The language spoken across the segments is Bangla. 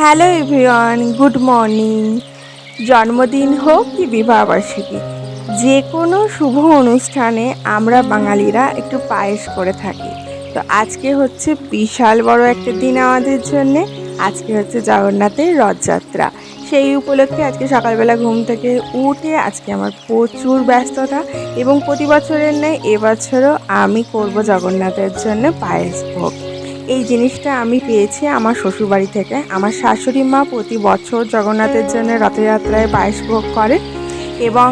Hello everyone, good morning. জন্মদিন হোক কি বিবাহবার্ষিকী, যে কোনো শুভ অনুষ্ঠানে আমরা বাঙালিরা একটু পায়েস করে থাকি। তো আজকে হচ্ছে বিশাল বড় একটা দিন আমাদের জন্যে, আজকে হচ্ছে জগন্নাথের রথযাত্রা। সেই উপলক্ষে আজকে সকালবেলা ঘুম থেকে উঠে আজকে আমার প্রচুর ব্যস্ততা এবং প্রতি বছরের নেয় এবছরও আমি করব জগন্নাথের জন্য পায়েস ভোগ। এই জিনিসটা আমি পেয়েছি আমার শ্বশুরবাড়ি থেকে। আমার শাশুড়ি মা প্রতি বছর জগন্নাথের জন্য রথযাত্রায় পায়েস ভোগ করে এবং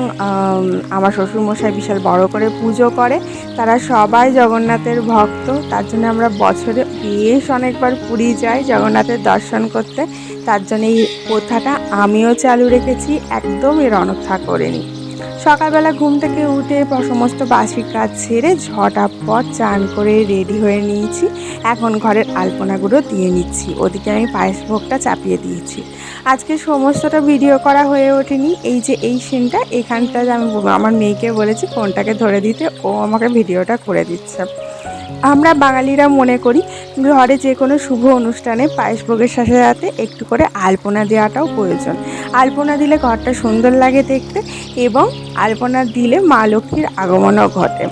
আমার শ্বশুরমশাই বিশাল বড় করে পুজো করে। তারা সবাই জগন্নাথের ভক্ত, তার জন্য আমরা বছরে বেশ অনেকবার পুরী যাই জগন্নাথের দর্শন করতে। তার জন্য এই প্রথাটা আমিও চালু রেখেছি একদম এর অনর্থা করিনি। সকালবেলা ঘুম থেকে উঠে সমস্ত বাসি কাজ ছেড়ে ঝটাপট চান করে রেডি হয়ে নিয়েছি। এখন ঘরের আলপনাগুলো দিয়ে নিচ্ছি। ওদিকে আমি পায়েস ভোগটা চাপিয়ে দিয়েছি। আজকে সমস্তটা ভিডিও করা হয়ে ওঠেনি। এই যে এই সিনটা এখানটা আমি আমার মেয়েকে বলেছি, ফোনটাকে ধরে দিতে। ও আমাকে ভিডিওটা করে দিচ্ছে। আমরা বাঙালিরা মনে করি ঘরে যে কোনো শুভ অনুষ্ঠানে পায়েস ভোগের সাথে সাথে একটু করে আলপনা দেওয়াটাও প্রয়োজন। আলপনা দিলে ঘরটা সুন্দর লাগে দেখতে এবং আলপনা দিলে মা লক্ষ্মীর আগমনও ঘটে।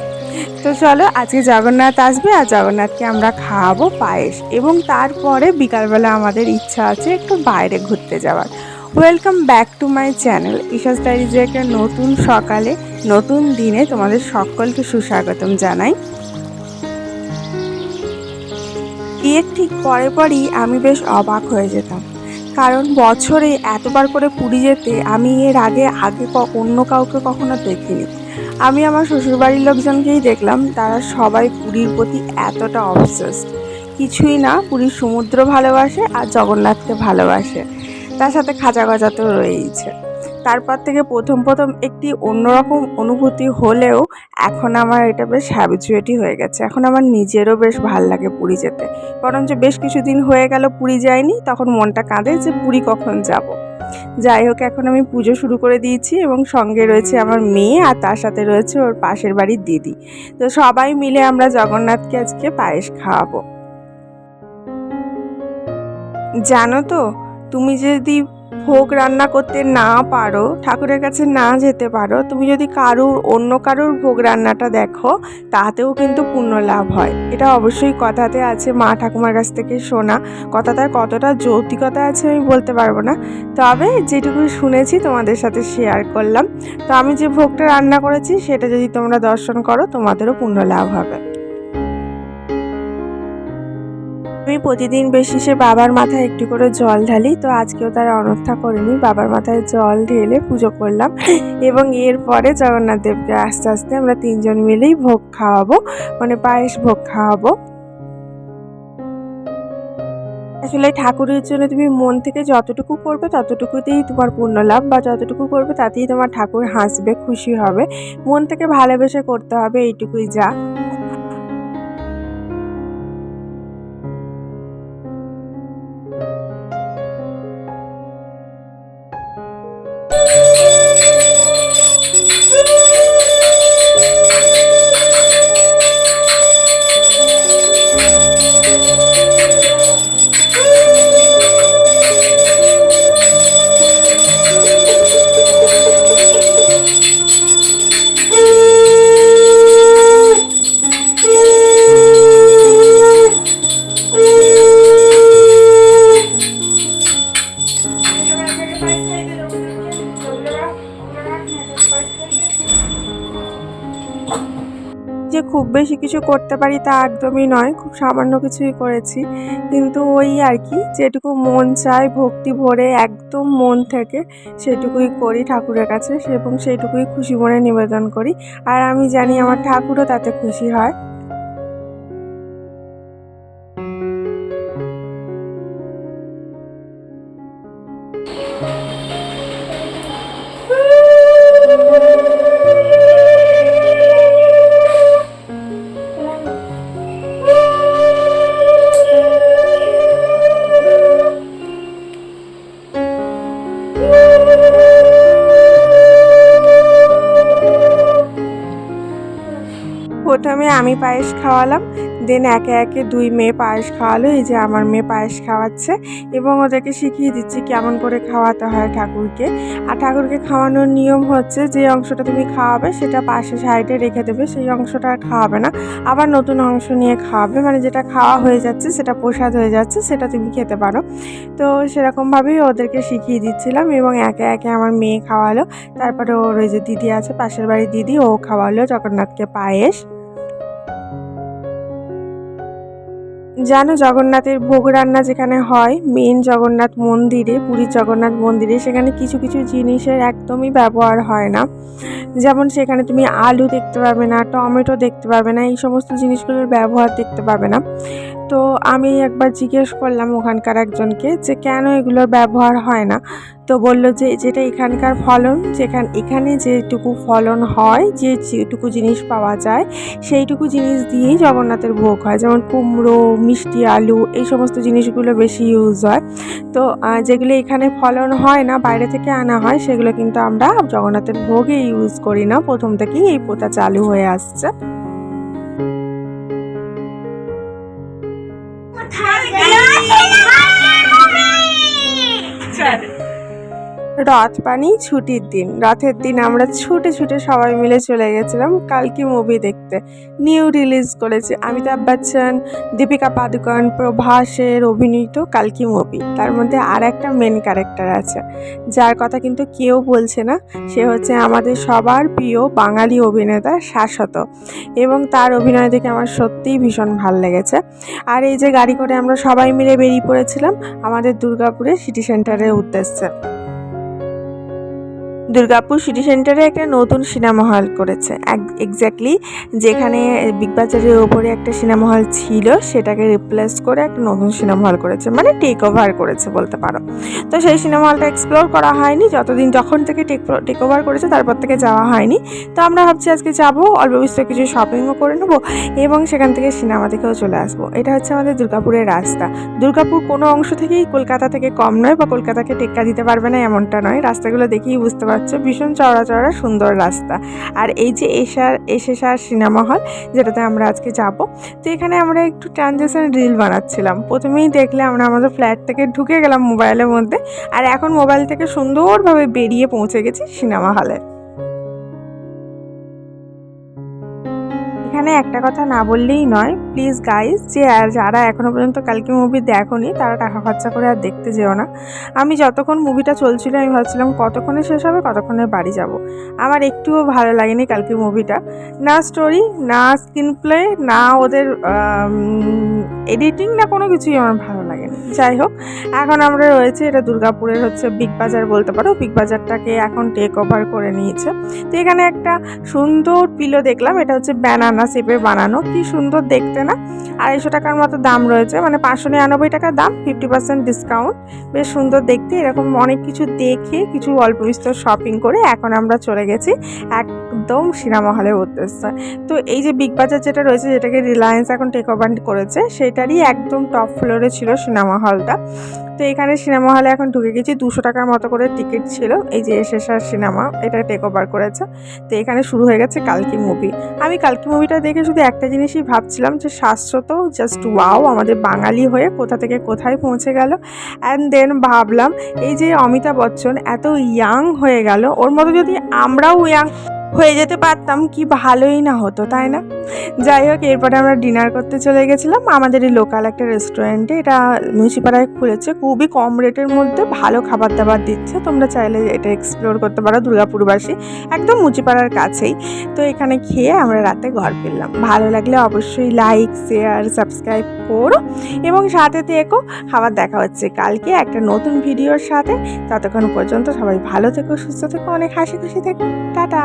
তো চলো, আজকে জগন্নাথ আসবে আর জগন্নাথকে আমরা খাওয়াবো পায়েস এবং তারপরে বিকালবেলা আমাদের ইচ্ছা আছে একটু বাইরে ঘুরতে যাওয়ার। Welcome back to my channel Isha's ডায়েরিজে একটা নতুন সকালে, নতুন দিনে তোমাদের সকলকে সুস্বাগতম জানাই। বিয়ের ঠিক পরে পরই আমি বেশ অবাক হয়ে যেতাম। কারণ বছরে এতবার করে পুরী যেতে আমি এর আগে আগে অন্য কাউকে কখনো দেখিনি। আমি আমার শ্বশুরবাড়ির লোকজনকেই দেখলাম, তারা সবাই পুরীর প্রতি এতটা অবসেসড কিছুই না, পুরীর সমুদ্র ভালোবাসে আর জগন্নাথকে ভালোবাসে। তার সাথে খাঁচা গজা তো রয়েইছে। তারপর থেকে প্রথম প্রথম একটি অন্যরকম অনুভূতি হলেও এখন আমার এটা বেশ হ্যাবিচুয়েটই হয়ে গেছে। এখন আমার নিজেরও বেশ ভালো লাগে পুরী যেতে। বরঞ্চ বেশ কিছুদিন হয়ে গেল পুরী যায়নি তখন মনটা কাঁদে যে পুরী কখন যাব। যাই হোক, এখন আমি পুজো শুরু করে দিয়েছি এবং সঙ্গে রয়েছে আমার মেয়ে আর তার সাথে রয়েছে ওর পাশের বাড়ির দিদি। তো সবাই মিলে আমরা জগন্নাথকে আজকে পায়েস খাওয়াবো। জানো তো, তুমি যদি ভোগ রান্না করতে না পারো, ঠাকুরের কাছে না যেতে পারো, তুমি যদি কারুর, অন্য কারুর ভোগ রান্নাটা দেখো, তাতেও কিন্তু পুণ্য লাভ হয়। এটা অবশ্যই কথাতে আছে মা ঠাকুমার কাছ থেকে শোনা। কথাটার কতটা যৌক্তিকতা আছে আমি বলতে পারব না। তবে যেটুকু শুনেছি তোমাদের সাথে শেয়ার করলাম। তো আমি যে ভোগটা রান্না করেছি, সেটা যদি তোমরা দর্শন করো, তোমাদেরও পুণ্য লাভ হবে। আমি প্রতিদিন বেশি সে বাবার মাথায় একটু করে জল ঢালি, তো আজকেও তার অনর্থা করিনি। বাবার মাথায় জল ঢেলে পুজো করলাম এবং এরপরে জগন্নাথ দেবকে আস্তে আস্তে আমরা তিনজন মিলেই ভোগ খাওয়াবো মানে পায়েস ভোগ খাওয়াবো। আসলে ঠাকুরের জন্য তুমি মন থেকে যতটুকু করবে ততটুকুতেই তোমার পূর্ণ লাভ বা যতটুকু করবে তাতেই তোমার ঠাকুর হাসবে, খুশি হবে। মন থেকে ভালোবেসে করতে হবে, এইটুকুই যা। যে খুব বেশি কিছু করতে পারি তা একদমই নয়, খুব সামান্য কিছুই করেছি। কিন্তু ওই আর কি, যেটুকু মন চায়, ভক্তি ভরে একদম মন থেকে সেটুকুই করি ঠাকুরের কাছে, এবং সেইটুকুই খুশি মনে নিবেদন করি। আর আমি জানি আমার ঠাকুরও তাতে খুশি হয়। প্রথমে আমি পায়েস খাওয়ালাম দেন একে একে দুই মেয়ে পায়েস খাওয়ালো, এই যে আমার মেয়ে পায়েস খাওয়াচ্ছে এবং ওদেরকে শিখিয়ে দিচ্ছি কেমন করে খাওয়াতে হয় ঠাকুরকে। আর ঠাকুরকে খাওয়ানোর নিয়ম হচ্ছে যে অংশটা তুমি খাওয়াবে সেটা পাশে সাইডে রেখে দেবে, সেই অংশটা খাওয়াবে না। আবার নতুন অংশ নিয়ে খাওয়াবে মানে যেটা খাওয়া হয়ে যাচ্ছে, সেটা প্রসাদ হয়ে যাচ্ছে, সেটা তুমি খেতে পারো। তো সেরকমভাবেই ওদেরকে শিখিয়ে দিচ্ছিলাম এবং একে একে আমার মেয়ে খাওয়ালো। তারপরে ওর ওই যে দিদি আছে, পাশের বাড়ির দিদি, ও খাওয়ালো জগন্নাথকে পায়েস। জানো জগন্নাথের ভোগ রান্না যেখানে হয় মেন জগন্নাথ মন্দিরে, পুরীর জগন্নাথ মন্দিরে, সেখানে কিছু কিছু জিনিসের একদমই ব্যবহার হয় না। যেমন সেখানে তুমি আলু দেখতে পাবে না, টমেটো দেখতে পাবে না, এই সমস্ত জিনিসগুলোর ব্যবহার দেখতে পাবে না। তো আমি একবার জিজ্ঞেস করলাম ওখানকার একজনকে যে কেন এগুলোর ব্যবহার হয় না? তো বলল যে, যেটা এখানকার ফলন, যেখান, এখানে যেটুকু ফলন হয়, যে যেটুকু জিনিস পাওয়া যায়, সেইটুকু জিনিস দিয়েই জগন্নাথের ভোগ হয়। যেমন কুমড়ো, মিষ্টি, আলু, এই সমস্ত জিনিসগুলো বেশি ইউজ হয়। তো যেগুলো এখানে ফলন হয় না, বাইরে থেকে আনা হয়, সেগুলো কিন্তু আমরা জগন্নাথের ভোগে ইউজ করি না। প্রথম থেকেই এই প্রথা চালু হয়ে আসছে। রথ পানি ছুটির দিন। রথের দিন আমরা ছুটে ছুটে সবাই মিলে চলে গেছিলাম কালকে মুভি দেখতে। নিউ রিলিজ করেছে অমিতাভ বচ্চন, দীপিকা পাদুকন, প্রভাসের অভিনীত কালকি মুভি তার মধ্যে আর একটা মেন ক্যারেক্টার আছে। যার কথা কিন্তু কেউ বলছে না, সে হচ্ছে আমাদের সবার প্রিয় বাঙালি অভিনেতা শাশ্বত। এবং তার অভিনয় দেখে আমার সত্যিই ভীষণ ভালো লেগেছে। আর এই যে গাড়ি করে আমরা সবাই মিলে বেরিয়ে পড়েছিলাম আমাদের দুর্গাপুরে সিটি সেন্টারের উদ্দেশ্যে। দুর্গাপুর সিটি সেন্টারে একটা নতুন সিনেমা হল করেছে। এক্স্যাক্টলি যেখানে বিগ বাজারের ওপরে একটা সিনেমা হল ছিল, সেটাকে রিপ্লেস করে একটা নতুন সিনেমা হল করেছে মানে টেক ওভার করেছে বলতে পারো। তো সেই সিনেমা হলটা এক্সপ্লোর করা হয়নি, যতদিন যখন থেকে টেক টেক ওভার করেছে তারপর থেকে যাওয়া হয়নি। তো আমরা ভাবছি আজকে যাব, অল্প বিস্তর কিছু শপিংও করে নেব এবং সেখান থেকে সিনেমা দেখেও চলে আসব। এটা হচ্ছে আমাদের দুর্গাপুরের রাস্তা। দুর্গাপুর কোনো অংশ থেকেই কলকাতা থেকে কম নয় বা কলকাতাকে টেক্কা দিতে পারবে না এমনটা নয়। রাস্তাগুলো দেখেই বুঝতে পারছ ভীষণ চড়া চড়া সুন্দর রাস্তা। আর এই যে এশার এসেসার সিনেমা হল, যেটাতে আমরা আজকে যাব, তো এখানে আমরা একটু ট্রানজেকশন রিল বানাচ্ছিলাম। প্রথমেই দেখলে আমরা আমাদের ফ্ল্যাট থেকে ঢুকে গেলাম মোবাইলের মধ্যে, আর এখন মোবাইল থেকে সুন্দরভাবে বেরিয়ে পৌঁছে গেছি সিনেমা হলে। এখানে একটা কথা না বললেই নয়। প্লিজ গাইজ যে যারা এখনও পর্যন্ত কালকে মুভি দেখোনি, তারা টাকা খরচা করে আর দেখতে যেও না। আমি যতক্ষণ মুভিটা চলছিল, আমি ভাবছিলাম কতক্ষণে শেষ হবে, কতক্ষণে বাড়ি যাব। আমার একটুও ভালো লাগেনি কালকে মুভিটা না স্টোরি না স্ক্রিন প্লে না ওদের এডিটিং না কোনো কিছুই আমার ভালো লাগেনি। যাই হোক, এখন আমরা রয়েছে, এটা দুর্গাপুরের হচ্ছে বিগ বাজার বলতে পারো। বিগ বাজারটাকে এখন টেক ওভার করে নিয়েছে। তো এখানে একটা সুন্দর পিলো দেখলাম, এটা হচ্ছে ব্যানানা শেপের বানানো, কি সুন্দর দেখতে না? আড়াইশো টাকার মতো দাম রয়েছে মানে পাঁচশো নিরানব্বই টাকা দাম ফিফটি পার্সেন্ট ডিসকাউন্ট বেশ সুন্দর দেখতে, এরকম অনেক কিছু দেখে, কিছু অল্প বিস্তর শপিং করে এখন আমরা চলে গেছি একদম সিনেমা হলের উদ্দেশ্যে। তো এই যে বিগ বাজার যেটা রয়েছে, যেটাকে রিলায়েন্স এখন টেক ওভার করেছে, সেটারই একদম টপ ফ্লোরে ছিল সিনেমা হলটা। তো এখানে সিনেমা হলে এখন ঢুকে গেছি। দুশো টাকার মতো করে টিকিট ছিল। এই যে এসএসআর সিনেমা, এটা টেক ওভার করেছে। তো এখানে শুরু হয়ে গেছে কালকি মুভি আমি কালকি মুভিটা দেখে শুধু একটা জিনিসই ভাবছিলাম যে শাশ্বত জাস্ট ওয়াও আমাদের বাঙালি হয়ে কোথা থেকে কোথায় পৌঁছে গেল। অ্যান্ড দেন ভাবলাম, এই যে অমিতাভ বচ্চন এত ইয়াং হয়ে গেল, ওর মতো যদি আমরাও ইয়াং হয়ে যেতে পারতাম, কি ভালোই না হতো, তাই না? যাই হোক, এরপরে আমরা ডিনার করতে চলে গেছিলাম। আমাদের এই লোকাল একটা রেস্টুরেন্টে এটা মুচিপাড়ায় খুলেছে। খুবই কম রেটের মধ্যে ভালো খাবার দাবার দিচ্ছে। তোমরা চাইলে এটা এক্সপ্লোর করতে পারো, দুর্গাপুরবাসী, একদম মুচিপাড়ার কাছেই। তো এখানে খেয়ে আমরা রাতে ঘর ফিরলাম। ভালো লাগলে অবশ্যই লাইক শেয়ার সাবস্ক্রাইব করো এবং সাথে থেকো। খাবার দেখা হচ্ছে কালকে একটা নতুন ভিডিওর সাথে। ততক্ষণ পর্যন্ত সবাই ভালো থেকো, সুস্থ থেকো, অনেক হাসি খুশি থেকো। টাটা!